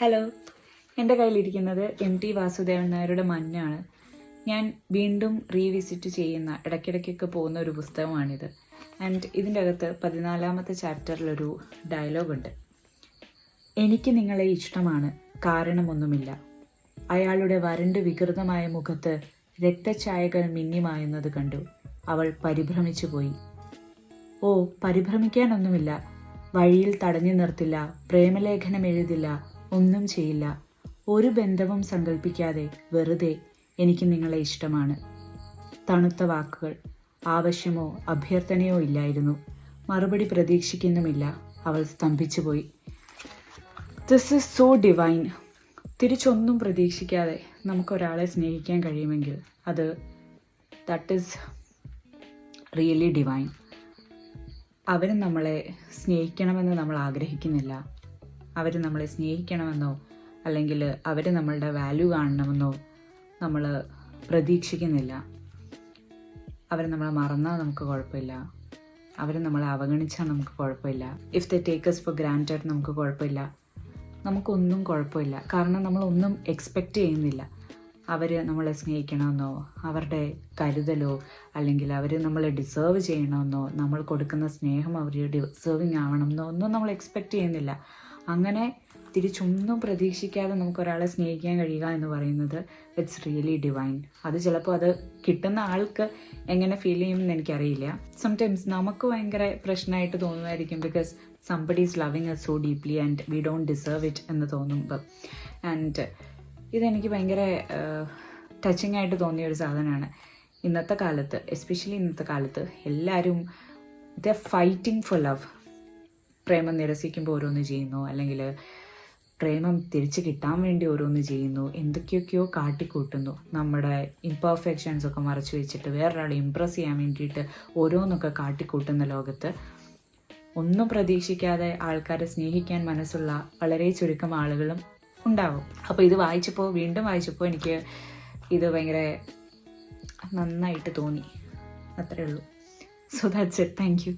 Hello. എന്റെ കയ്യിലിരിക്കുന്നത് M T Vasudevan നായരുടെ മഞ്ഞാണ്. ഞാൻ വീണ്ടും റീവിസിറ്റ് ചെയ്യുന്ന ഇടയ്ക്കിടയ്ക്കൊക്കെ പോകുന്ന ഒരു പുസ്തകമാണിത്. ആൻഡ് ഇതിന്റെ അകത്ത് പതിനാലാമത്തെ ചാപ്റ്ററിലൊരു ഡയലോഗുണ്ട് എനിക്ക് നിങ്ങളെ ഇഷ്ടമാണ് കാരണമൊന്നുമില്ല. അയാളുടെ വരണ്ട് വികൃതമായ മുഖത്ത് രക്തഛായകൾ മിന്നിമായുന്നത് കണ്ടു. അവൾ പരിഭ്രമിച്ചു പോയി. ഓ പരിഭ്രമിക്കാനൊന്നുമില്ല. വഴിയിൽ തടഞ്ഞു നിർത്തില്ല പ്രേമലേഖനം എഴുതില്ല ഒന്നും ചെയ്യില്ല. ഒരു ബന്ധവും സങ്കല്പിക്കാതെ വെറുതെ എനിക്ക് നിങ്ങളെ ഇഷ്ടമാണ്. തണുത്ത വാക്കുകൾ ആവശ്യമോ അഭ്യർത്ഥനയോ ഇല്ലായിരുന്നു. മറുപടി പ്രതീക്ഷിക്കുന്നുമില്ല. അവൾ സ്തംഭിച്ചുപോയി. ദിസ് ഇസ് സോ ഡിവൈൻ തിരിച്ചൊന്നും പ്രതീക്ഷിക്കാതെ നമുക്കൊരാളെ സ്നേഹിക്കാൻ കഴിയുമെങ്കിൽ അത് ദാറ്റ് ഈസ് റിയലി ഡിവൈൻ അവരും നമ്മളെ സ്നേഹിക്കണമെന്ന് നമ്മൾ ആഗ്രഹിക്കുന്നില്ല. അവർ നമ്മളെ സ്നേഹിക്കണമെന്നോ അല്ലെങ്കിൽ അവർ നമ്മളുടെ വാല്യൂ കാണണമെന്നോ നമ്മൾ പ്രതീക്ഷിക്കുന്നില്ല. അവർ നമ്മളെ മറന്നാൽ നമുക്ക് കുഴപ്പമില്ല. അവർ നമ്മളെ അവഗണിച്ചാൽ നമുക്ക് കുഴപ്പമില്ല. If the takers for granted നമുക്ക് കുഴപ്പമില്ല. നമുക്കൊന്നും കുഴപ്പമില്ല. കാരണം നമ്മളൊന്നും എക്സ്പെക്റ്റ് ചെയ്യുന്നില്ല. അവർ നമ്മളെ സ്നേഹിക്കണമെന്നോ അവരുടെ കരുതലോ അല്ലെങ്കിൽ അവർ നമ്മളെ ഡിസേർവ് ചെയ്യണമെന്നോ നമ്മൾ കൊടുക്കുന്ന സ്നേഹം അവർ ഡിസേർവിങ് ആവണമെന്നോ ഒന്നും നമ്മൾ എക്സ്പെക്റ്റ് ചെയ്യുന്നില്ല. അങ്ങനെ തിരിച്ചൊന്നും പ്രതീക്ഷിക്കാതെ നമുക്ക് ഒരാളെ സ്നേഹിക്കാൻ കഴിയുക എന്ന് പറയുന്നത് ഇറ്റ്സ് റിയലി ഡിവൈൻ അത് ചിലപ്പോൾ അത് കിട്ടുന്ന ആൾക്ക് എങ്ങനെ ഫീൽ ചെയ്യുമെന്ന് എനിക്കറിയില്ല. സംടൈംസ് നമുക്ക് ഭയങ്കര പ്രശ്നമായിട്ട് തോന്നുമായിരിക്കും because somebody is loving us so deeply and we don't deserve it എന്ന് തോന്നുമ്പോൾ ആൻഡ് ഇതെനിക്ക് ഭയങ്കര ടച്ചിങ് ആയിട്ട് തോന്നിയ ഒരു സാധനമാണ്. ഇന്നത്തെ കാലത്ത് എസ്പെഷ്യലി ഇന്നത്തെ കാലത്ത് എല്ലാവരും ദ ഫൈറ്റിംഗ് ഫോർ ലവ് പ്രേമം നിരസിക്കുമ്പോൾ ഓരോന്ന് ചെയ്യുന്നു. അല്ലെങ്കിൽ പ്രേമം തിരിച്ചു കിട്ടാൻ വേണ്ടി ഓരോന്ന് ചെയ്യുന്നു. എന്തൊക്കെയൊക്കെയോ കാട്ടിക്കൂട്ടുന്നു. നമ്മുടെ ഇംപെർഫെക്ഷൻസ് ഒക്കെ മറച്ചു വെച്ചിട്ട് വേറൊരാളെ ഇമ്പ്രസ് ചെയ്യാൻ വേണ്ടിയിട്ട് ഓരോന്നൊക്കെ കാട്ടിക്കൂട്ടുന്ന ലോകത്ത് ഒന്നും പ്രതീക്ഷിക്കാതെ ആൾക്കാരെ സ്നേഹിക്കാൻ മനസ്സുള്ള വളരെ ചുരുക്കം ആളുകളും ഉണ്ടാവും. അപ്പോൾ ഇത് വായിച്ചപ്പോൾ വീണ്ടും വായിച്ചപ്പോൾ എനിക്ക് ഇത് ഭയങ്കര നന്നായിട്ട് തോന്നി. അത്രേ ഉള്ളൂ. So that's it thank you